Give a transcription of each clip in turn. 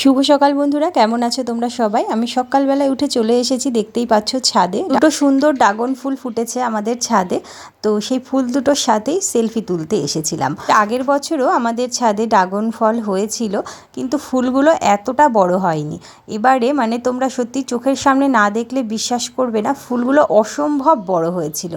শুভ সকাল বন্ধুরা কেমন আছো তোমরা সবাই? আমি সকালবেলায় উঠে চলে এসেছি দেখতেই পাচ্ছ ছাদে। দুটো সুন্দর ড্রাগন ফুল ফুটেছে আমাদের ছাদে তো সেই ফুল দুটোর সাথেই সেলফি তুলতে এসেছিলাম। আগের বছরও আমাদের ছাদে ড্রাগন ফল হয়েছিল কিন্তু ফুলগুলো এতটা বড় হয়নি। এবারে মানে তোমরা সত্যি চোখের সামনে না দেখলে বিশ্বাস করবে না ফুলগুলো অসম্ভব বড় হয়েছিল।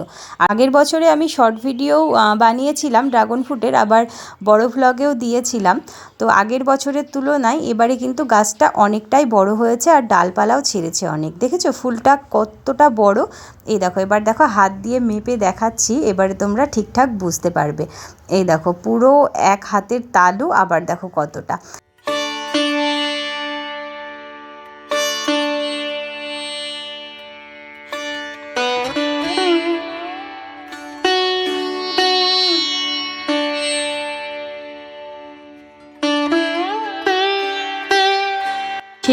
আগের বছরে আমি শর্ট ভিডিও বানিয়েছিলাম ড্রাগন ফ্রুটের আবার বড় ভ্লগেও দিয়েছিলাম। তো আগের বছরের তুলনায় এবারে কিন্তু গাছটা অনেকটাই বড় হয়েছে আর ডালপালাও ছেড়েছে অনেক। দেখেছ? ফুলটা কতটা বড়? এই দেখো, এবার দেখো, হাত দিয়ে মেপে দেখাচ্ছি, এবারে তোমরা ঠিকঠাক বুঝতে পারবে। এই দেখো, পুরো এক হাতের তালু, আবার দেখো কতটা।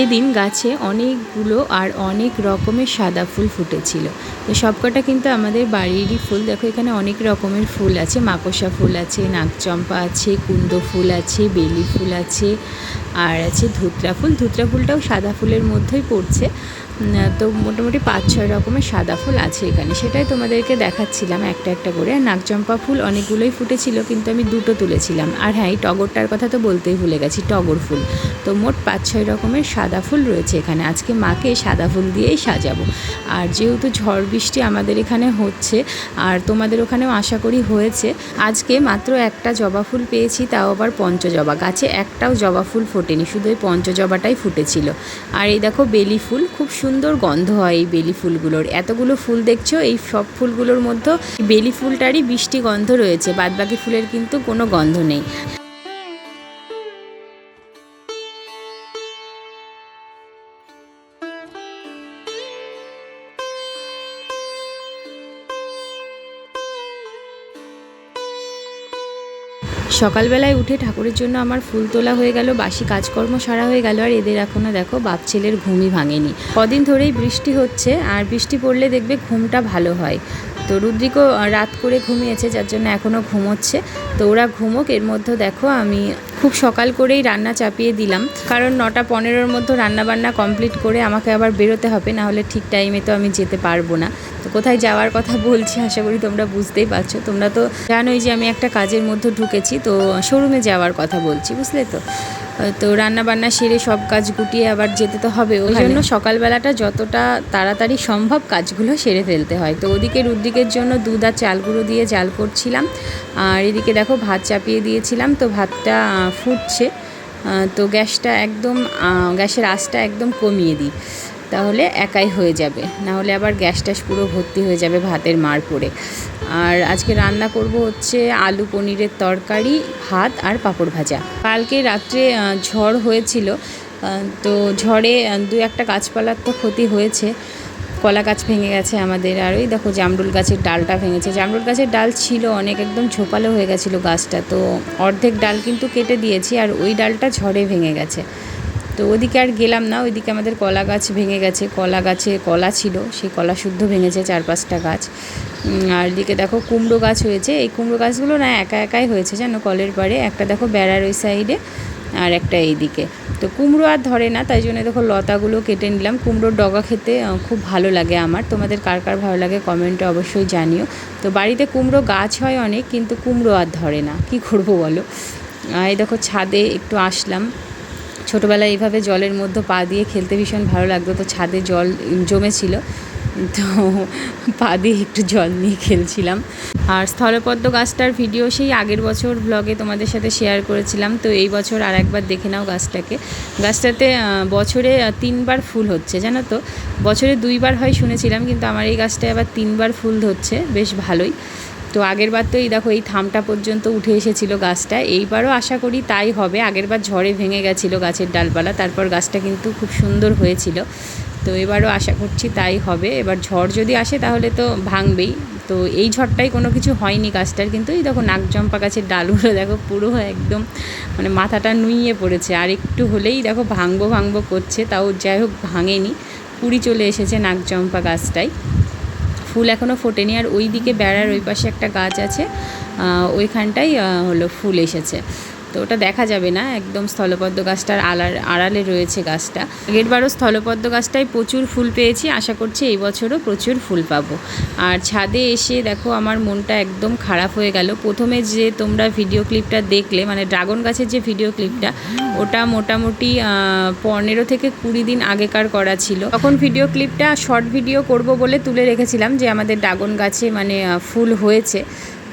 সেদিন গাছে অনেকগুলো আর অনেক রকমের সাদা ফুল ফুটেছিল। তো সবকটা কিন্তু আমাদের বাড়িরই ফুল। দেখো, এখানে অনেক রকমের ফুল আছে। মাকড়সা ফুল আছে নাকচম্পা আছে, কুন্দ ফুল আছে, বেলি ফুল আছে, আর আছে ধুতরা ফুল। ধুতরা ফুলটাও সাদা ফুলের মধ্যেই পড়ছে। তো মোটামুটি পাঁচ, ছয় রকমের সাদা ফুল আছে এখানে। সেটাই তোমাদেরকে দেখাচ্ছিলাম একটা একটা করে। আর নাকচম্পা ফুল অনেকগুলোই ফুটেছিল, কিন্তু আমি দুটো তুলেছিলাম। আর হ্যাঁ এই টগরটার কথা তো বলতেই ভুলে গেছি, টগর ফুল। তো মোট পাঁচ, ছয় রকমের সাদা ফুল রয়েছে এখানে। আজকে মাকে সাদা ফুল দিয়েই সাজাবো। আর যেহেতু ঝড় বৃষ্টি আমাদের এখানে হচ্ছে, আর তোমাদের ওখানেও আশা করি হয়েছে। আজকে মাত্র একটা জবা ফুল পেয়েছি, তাও আবার পঞ্চজবা। গাছে একটাও জবা ফুল ফোটেনি, শুধু ওই পঞ্চজবাটাই ফুটেছিল। আর এই দেখো বেলি ফুল, খুব সুন্দর গন্ধ হয় এই বেলি ফুলগুলোর। এতগুলো ফুল দেখছ, এই সব ফুলগুলোর মধ্যে বেলি ফুলটারই বৃষ্টি গন্ধ রয়েছে, বাদবাকি ফুলের কিন্তু কোনো গন্ধ নেই। সকালবেলায় উঠে ঠাকুরের জন্য আমার ফুল তোলা হয়ে গেল, বাসি কাজকর্ম সারা হয়ে গেল, আর এদের এখনও দেখো বাপ ছেলের ঘুমই ভাঙেনি। কদিন ধরেই বৃষ্টি হচ্ছে, আর বৃষ্টি পড়লে দেখবে ঘুমটা ভালো হয়। তো রুদ্রিকও রাত করে ঘুমিয়েছে, যার জন্য এখনও ঘুমোচ্ছে। তো ওরা ঘুমোক, এর মধ্যে দেখো আমি খুব সকাল করেই রান্না চাপিয়ে দিলাম। কারণ নটা পনেরোর মধ্যে রান্না বান্না কমপ্লিট করে আমাকে আবার বেরোতে হবে, না হলে ঠিক টাইমে তো আমি যেতে পারব না। তো কোথায় যাওয়ার কথা বলছি, আশা করি তোমরা বুঝতেই পারছ। তোমরা তো জানোই যে আমি একটা কাজের মধ্যে ঢুকেছি, তো শোরুমে যাওয়ার কথা বলছি, বুঝলে তো? তো রান্না বান্না সেরে সব কাজ গুটিয়ে আবার যেতে তো হবে। ওই জন্য সকালবেলাটা যতটা তাড়াতাড়ি সম্ভব কাজগুলো সেরে ফেলতে হয়। তো ওদিকে রুদ্রিকের জন্য দুধ আর চাল গুঁড়ো দিয়ে জাল করছিলাম। আর এদিকে দেখো ভাত চাপিয়ে দিয়েছিলাম তো ভাতটা ফুটছে। তো গ্যাসটা একদম গ্যাসের আঁচটা একদম কমিয়ে দিই। তাহলে একাই হয়ে যাবে। না হলে আবার গ্যাস ট্যাস পুরো ভর্তি হয়ে যাবে ভাতের মার পড়ে। আর আজকে রান্না করব হচ্ছে আলু পনিরের তরকারি, ভাত আর পাঁপড় ভাজা। কালকে রাত্রে ঝড় হয়েছিল তো ঝড়ে দু একটা গাছপালার তো ক্ষতি হয়েছে। কলা গাছ ভেঙে গেছে আমাদের, আর ওই দেখো জামরুল গাছের ডালটা ভেঙেছে। জামরুল গাছের ডাল ছিল অনেক, একদম ঝোপালো হয়ে গেছিল গাছটা, তো অর্ধেক ডাল কিন্তু কেটে দিয়েছি, আর ওই ডালটা ঝড়ে ভেঙে গেছে। তো ওদিকে আর গেলাম না, ওইদিকে আমাদের কলা গাছ ভেঙে গেছে, কলা গাছে কলা ছিল, সেই কলা শুদ্ধ ভেঙেছে চার পাঁচটা গাছ। আর এদিকে দেখো কুমড়ো গাছ হয়েছে, এই কুমড়ো গাছগুলো না একা একাই হয়েছে জানো কলের পাড়ে, একটা দেখো বেড়ার ওই সাইডে আর একটা এইদিকে। তো কুমড়ো আর ধরে না, তাই জন্য দেখো লতাগুলো কেটে নিলাম। কুমড়োর ডগা খেতে খুব ভালো লাগে আমার। তোমাদের কার কার ভালো লাগে কমেন্টে অবশ্যই জানিও। তো বাড়িতে কুমড়ো গাছ হয় অনেক, কিন্তু কুমড়ো আর ধরে না। কি করব বলো? এই দেখো ছাদে একটু আসলাম। ছোটোবেলায় এইভাবে জলের মধ্যে পা দিয়ে খেলতে ভীষণ ভালো লাগতো। তো ছাদে জল জমেছিল। তো পা দিয়ে একটু জল নিয়ে খেলছিলাম। আর স্থলপদ্ম গাছটার ভিডিও সেই আগের বছর ব্লগে তোমাদের সাথে শেয়ার করেছিলাম। তো এই বছর আর একবার দেখে নাও গাছটাকে। গাছটাতে বছরে তিনবার ফুল হচ্ছে, জানো তো? বছরে দুইবার হয় শুনেছিলাম, কিন্তু আমার এই গাছটায় আবার তিনবার ফুল ধরছে। বেশ ভালোই। তো আগের বার তো এই দেখো, এই থামটা পর্যন্ত উঠে এসেছিল গাছটা। এইবারও আশা করি তাই হবে। আগের বার ঝড়ে ভেঙে গেছিল গাছের ডালপালা, তারপর গাছটা কিন্তু খুব সুন্দর হয়েছিল। তো এবারও আশা করছি তাই হবে। এবার ঝড় যদি আসে তাহলে তো ভাঙবেই। তো এই ঝড়টাই কোনো কিছু হয়নি গাছটার, কিন্তু এই দেখো নাকজম্পা গাছের ডালগুলো দেখো পুরো একদম মানে মাথাটা নুইয়ে পড়েছে। আর একটু হলেই দেখো ভাঙবো ভাঙবো করছে, তাও যাই হোক ভাঙেনি। কুড়ি চলে এসেছে নাকজম্পা গাছটায় ফুল এখনও ফোটেনি। আর ওই দিকে বেড়ার ওই পাশে একটা গাছ আছে ওইখানটাই হলো ফুল এসেছে। তো ওটা দেখা যাবে না, একদম স্থলপদ্ম গাছটার আলার, আড়ালে রয়েছে গাছটা। আগেরবারও স্থলপদ্ম গাছটায় প্রচুর ফুল পেয়েছি, আশা করছি এই বছরও প্রচুর ফুল পাবো। আর ছাদে এসে দেখো আমার মনটা একদম খারাপ হয়ে গেল। প্রথমে যে তোমরা ভিডিও ক্লিপটা দেখলে মানে ড্রাগন গাছের যে ভিডিও ক্লিপটা, ওটা মোটামুটি পনেরো থেকে কুড়ি দিন আগেকার করা ছিল। তখন ভিডিও ক্লিপটা শর্ট ভিডিও করব বলে তুলে রেখেছিলাম যে আমাদের ড্রাগন গাছে মানে ফুল হয়েছে।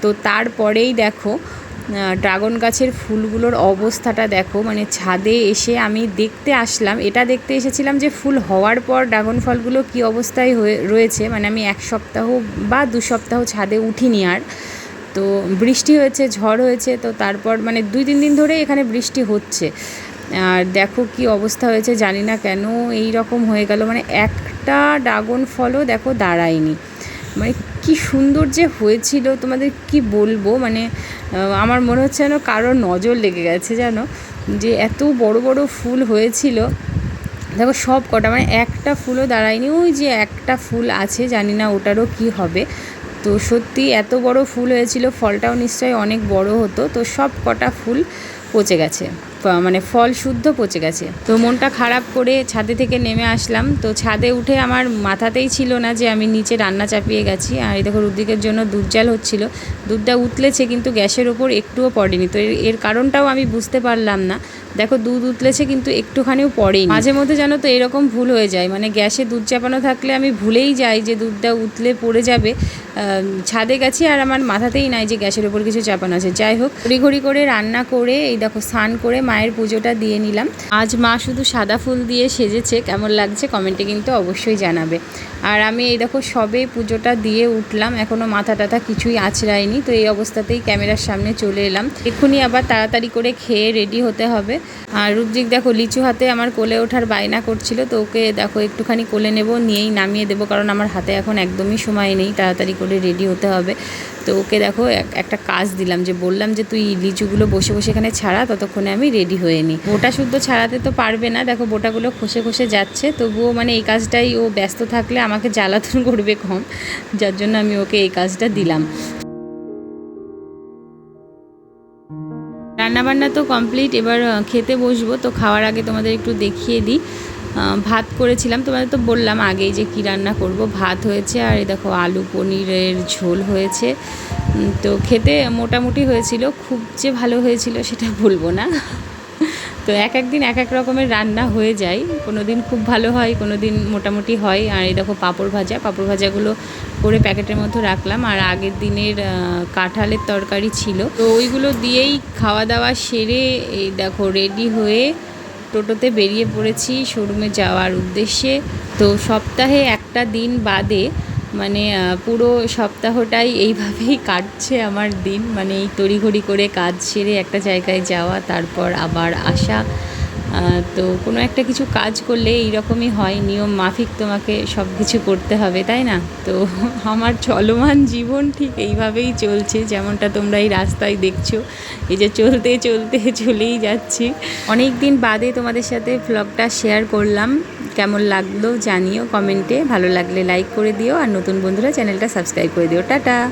তো তারপরেই দেখো ড্রাগন গাছের ফুলগুলোর অবস্থাটা দেখো মানে ছাদে এসে আমি দেখতে আসলাম। এটা দেখতে এসেছিলাম যে ফুল হওয়ার পর ড্রাগন ফলগুলো কি অবস্থায় হয়ে রয়েছে মানে আমি এক সপ্তাহ বা দু সপ্তাহ ছাদে উঠিনি আর। তো বৃষ্টি হয়েছে, ঝড় হয়েছে, তো তারপর মানে দুই, তিন দিন ধরে এখানে বৃষ্টি হচ্ছে। আর দেখো কি অবস্থা হয়েছে, জানি না কেন এই রকম হয়ে গেল মানে একটা ড্রাগন ফলও দেখো দাঁড়ায়নি। মানে কি সুন্দর যে হয়েছিল, তোমাদের কি বলব? মানে আমার মনে হচ্ছে যেন কারোর নজর লেগে গেছে জানো যে এত বড় বড় ফুল হয়েছিল। দেখো সব কটা মানে একটা ফুলও দাঁড়ায়নি, ওই যে একটা ফুল আছে, জানি না ওটারও কি হবে। তো সত্যি এত বড় ফুল হয়েছিল, ফলটাও নিশ্চয়ই অনেক বড় হতো, তো সব কটা ফুল পচে গেছে। মানে ফল শুদ্ধ পচে গেছে। তো মনটা খারাপ করে ছাদে থেকে নেমে আসলাম। তো ছাদে উঠে আমার মাথাতেই ছিল না যে আমি নিচে রান্না চাপিয়ে গেছি। আর এই দেখো রুদ্রিকের জন্য দুধ জাল হচ্ছিল। দুধটা উতলেছে কিন্তু গ্যাসের ওপর একটুও পড়েনি। তো এর- কারণটাও আমি বুঝতে পারলাম না। দেখো দুধ উতলেছে কিন্তু একটুখানিও পড়েনি। মাঝে মধ্যে জানো তো এরকম ভুল হয়ে যায়। মানে গ্যাসে দুধ চাপানো থাকলে আমি ভুলেই যাই যে দুধটা উতলে পড়ে যাবে। ছাদে গেছি আর আমার মাথাতেই নাই যে গ্যাসের ওপর কিছু চাপানো আছে। যাই হোক ঘড়ি করে রান্না করে, এই দেখো, স্নান করে মায়ের পুজোটা দিয়ে নিলাম। আজ মা শুধু সাদা ফুল দিয়ে সেজেছে, কেমন লাগছে কমেন্টে কিন্তু অবশ্যই জানাবে। আর আমি এই দেখো, সবে পুজোটা দিয়ে উঠলাম এখনও মাথা টাথা কিছুই আছড়ায়নি, তো এই অবস্থাতেই ক্যামেরার সামনে চলে এলাম। এক্ষুনি আবার তাড়াতাড়ি করে খেয়ে রেডি হতে হবে। আর রুদ্রিক, দেখো, লিচু হাতে আমার কোলে ওঠার বায়না করছিল, তো ওকে, দেখো, একটুখানি কোলে নেব, নিয়েই নামিয়ে দেবো, কারণ আমার হাতে এখন একদমই সময় নেই তাড়াতাড়ি করে রেডি হতে হবে। তো ওকে দেখো একটা কাজ দিলাম যে বললাম যে তুই লিচুগুলো বসে বসে এখানে ছাড়া, ততক্ষণে আমি রেডি হয়ে নিই বোটা শুদ্ধ ছাড়াতে তো পারবে না। দেখো বোটাগুলো খসে খসে যাচ্ছে। তবুও মানে এই কাজটাই ও ব্যস্ত থাকলে আমাকে জ্বালাতন করবে কম, যার জন্য আমি ওকে এই কাজটা দিলাম। রান্নাবান্না তো কমপ্লিট এবার খেতে বসবো। তো খাওয়ার আগে তোমাদের একটু দেখিয়ে দিই। ভাত করেছিলাম, তোমাদের তো বললাম আগেই যে কি রান্না করব। ভাত হয়েছে আর এই দেখো আলু পনিরের ঝোল হয়েছে। তো খেতে মোটামুটি হয়েছিল, খুব যে ভালো হয়েছিল সেটা বলব না। তো এক এক দিন এক এক রকমের রান্না হয়ে যায়। কোনো দিন খুব ভালো হয় কোনো দিন মোটামুটি হয়। আর এই দেখো পাঁপড় ভাজা, পাঁপড় ভাজাগুলো করে প্যাকেটের মধ্যে রাখলাম। আর আগের দিনের কাঁঠালের তরকারি ছিল। তো ওইগুলো দিয়েই খাওয়া দাওয়া সেরে এই দেখো রেডি হয়ে টোটোতে বেরিয়ে পড়েছি শোরুমে যাওয়ার উদ্দেশ্যে। তো সপ্তাহে একটা দিন বাদে মানে পুরো সপ্তাহটাই এইভাবেই কাটছে আমার দিন। মানে এই তড়িঘড়ি করে কাজ সেরে একটা জায়গায় যাওয়া, তারপর আবার আসা। তো কোনো একটা কিছু কাজ করলে এইরকমই হয়, নিয়ম মাফিক তোমাকে সব কিছু করতে হবে, তাই না? তো আমার চলমান জীবন ঠিক এইভাবেই চলছে, যেমনটা তোমরা এই রাস্তায় দেখছ। এই যে চলতে চলতে চলেই যাচ্ছি। অনেক দিন বাদে তোমাদের সাথে ভ্লগটা শেয়ার করলাম। কেমন লাগল জানিও কমেন্টে। ভালো লাগলে লাইক করে দিও আর নতুন বন্ধুরা চ্যানেলটা সাবস্ক্রাইব করে দিও। টাটা!